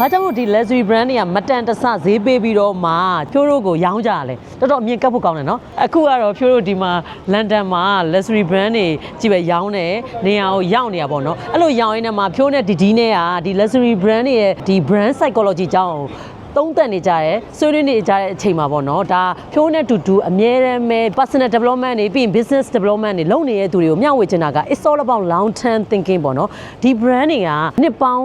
ဘာကြောင့်မို့ဒီ luxury brand တွေကမတန်တဆဈေးပေးပြီးတော့မှဖြိုးတို့ကိုရောင်းကြရလဲတော်တော်အမြင်ကပ်ဖို့ကောင်းတယ်နော်အခုကတော့ဖြိုးတို့ဒီမှာလန်ဒန်မှာ luxury brand တွေကြည့်ပဲရောင်းတယ်နေရာကိုရောက်နေတာပေါ့နော်အဲ့လိုရောင်းရင်းနဲ့မှာဖြိုးနဲ့ဒီဒီနဲ့ကဒီ luxury brand တွေရဲ့ဒီ brand psychology ကြောင်းသုံးသက်နေကြတယ်ဆွေးနွေးနေကြတဲ့အချိန်မှာပေါ့နော်ဒါဖြိုးနဲ့တူတူအမြဲတမ်းပဲ personal development တွေပြီးရင် business development တွေလုပ်နေတဲ့သူတွေကိုမျှဝေချင်တာက it's all about long term thinking ပေါ့နော်ဒီ brand တွေကနှစ်ပေါင်း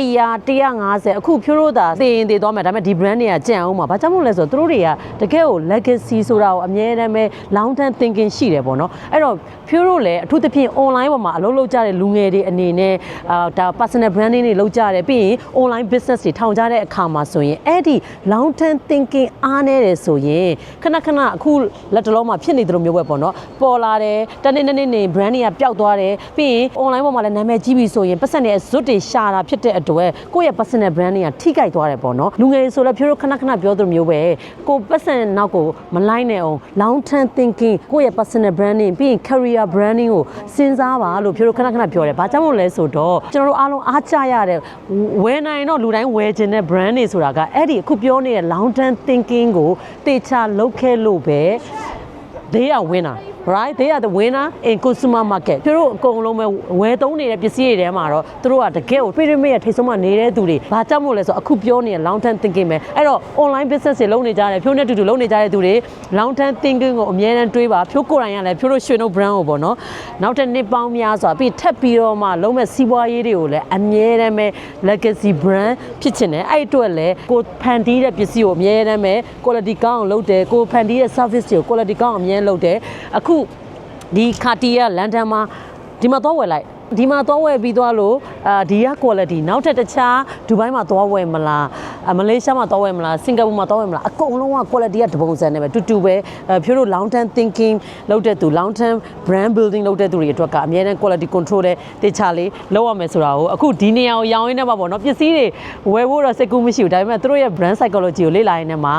100 150အခုဖြိုးလို့သာသိရင်သိသွားမယ်ဒါပေမဲ့ဒီ brand တွေကကြံအောင်မှာဘာကြောင့်မို့လဲဆိုတော့သူတို့တွေကတကယ်ကို legacy ဆိုတာကိုအမြဲတမ်းပဲ long term thinking ရှိတယ်ပေါ့နော်အဲ့တော့ဖြိုးတို့လည်းအထူးသဖြင့် online ပေါ်မှာအလုပ်လုပ်ကြတဲ့လူငယ်တွေအနေနဲ့အာဒါ personal branding တွေလုပ်ကြတယ်ပြီးရင် online business တွေထောင်ကြတဲ့အခါမှာဆိုရင်အဲ့ဒီ long term thinking အားနေတယ်ဆိုရင်ခဏခဏအခုလက်တလုံးမှာဖြစ်နေတယ်လို့မျိုးပဲပေါ့နော်ပေါ်လာတယ်တနေ့နေ့နေ့ brand တွေကပျောက်သွားတယ်ပြီးရင် online ပေါ်မှာလည်းနာမည်ကြီးပြီဆိုရင်ပတ်စံနဲ့ဇွတ်တွေရှာတာဖြစ်တဲ့အတွက်ကိုယ့်ရဲ့ personal brand တွေကထိခိုက်သွားတယ်ပေါ့နော်လူငယ်တွေဆိုလည်းဖြိုးတို့ခဏခဏပြောသလိုမျိုးပဲကိုယ်ပတ်စံနောက်ကိုမလိုက်နဲ့အောင် long term thinking ကိုယ့်ရဲ့ personal branding ပြီးရင် career branding ကိုစဉ်းစားပါလို့ဖြိုးတို့ခဏခဏပြောတယ်ဘာကြောင့်မို့လဲဆိုတော့ကျွန်တော်တို့အားလုံးအားကြရတဲ့ဝယ်နိုင်တော့လူတိုင်းဝယ်ခြင်းတဲ့ brand တွေဆိုတာကအဲ့ဒီအခုပြောနေတဲ့ long term thinking ကိုတေချာလုပ်ခဲ့လို့ပဲ they are winner right they are the winner in consumer market သူတို့အကုန်လုံးပဲဝယ်သုံးနေတဲ့ပစ္စည်းတွေထဲမှာတော့သူတို့ကတကယ်ကို pyramid ရဲ့ထိပ်ဆုံးမှာနေတဲ့သူတွေဘာကြောင့်မို့လဲဆိုတော့အခုပြောနေတဲ့ long term thinking ပဲအဲ့တော့ online business တွေလုပ်နေကြတယ်ဖြိုးနဲ့တူတူလုပ်နေကြတဲ့သူတွေ long term thinking ကိုအမြဲတမ်းတွေးပါဖြိုးကိုယ်တိုင်ကလည်းဖြိုးတို့ရွှေနှုတ် brand ကိုပေါ့နော်နောက်တစ်နှစ်ပေါင်းများစွာပြီးထပ်ပြီးတော့မှလုံးမဲ့စီးပွားရေးတွေကိုလည်းအမြဲတမ်းပဲ legacy brand ဖြစ်ချင်တယ်အဲ့အတွက်လည်းကိုဖန်တီးတဲ့ပစ္စည်းကိုအမြဲတမ်းပဲ quality ကောင်းအောင်လုပ်တယ်ကိုဖန်တီးတဲ့ service တွေကို quality ကောင်းအောင်အမြဲလုပ်တယ်အခုဒီခါတီကလန်ဒန်မှာဒီမှာတော့ဝယ်လိုက်ဒီမှာသွားဝယ်ပြီးသွားလို့အာဒီက quality နောက်ထပ်တခြားဒူဘိုင်းမှာသွားဝယ်မလားအမလေးရှားမှာသွားဝယ်မလားစင်ကာပူမှာသွားဝယ်မလားအကုန်လုံးက quality ကတပုံစံနဲ့ပဲတူတူပဲအဲဖြိုးတို့ long term thinking လုပ်တဲ့သူ long term brand building လုပ်တဲ့သူတွေအတွက်ကအများနဲ့ quality control တဲ့တေချာလေးလုပ်ရမယ်ဆိုတာကိုအခုဒီနေရာကိုရောင်းရင်းနဲ့ပါပေါ့နော်ပစ္စည်းတွေဝယ်ဖို့တော့စိတ်ကူးမရှိဘူးဒါပေမဲ့သူတို့ရဲ့ brand psychology ကိုလေ့လာရင်းနဲ့မှာ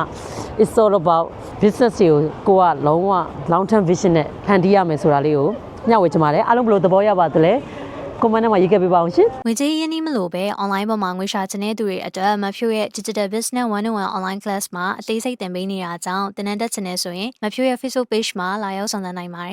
it's all about business တွေကိုကိုကလုံးဝ long term vision နဲ့ဖန်တီးရမယ်ဆိုတာလေးကိုညှဝေချင်ပါတယ်အားလုံးဘယ်လိုသဘောရပါသလဲ comment ထဲမှာရေးခဲ့ပေးပါအောင်ရှင်ငွေကြေးရင်းနှီးမလို့ပဲ online ပေါ်မှာငွေရှာချင်တဲ့သူတွေအတွက်မဖြိုးရဲ့ Digital Business 101 online class မှာအသေးစိတ်သင်ပေးနေတာကြောင့်တင်နန်းတက်ချင်နေဆိုရင်မဖြိုးရဲ့ Facebook page မှာလာရောက်ဆောင်သင်နိုင်ပါတယ်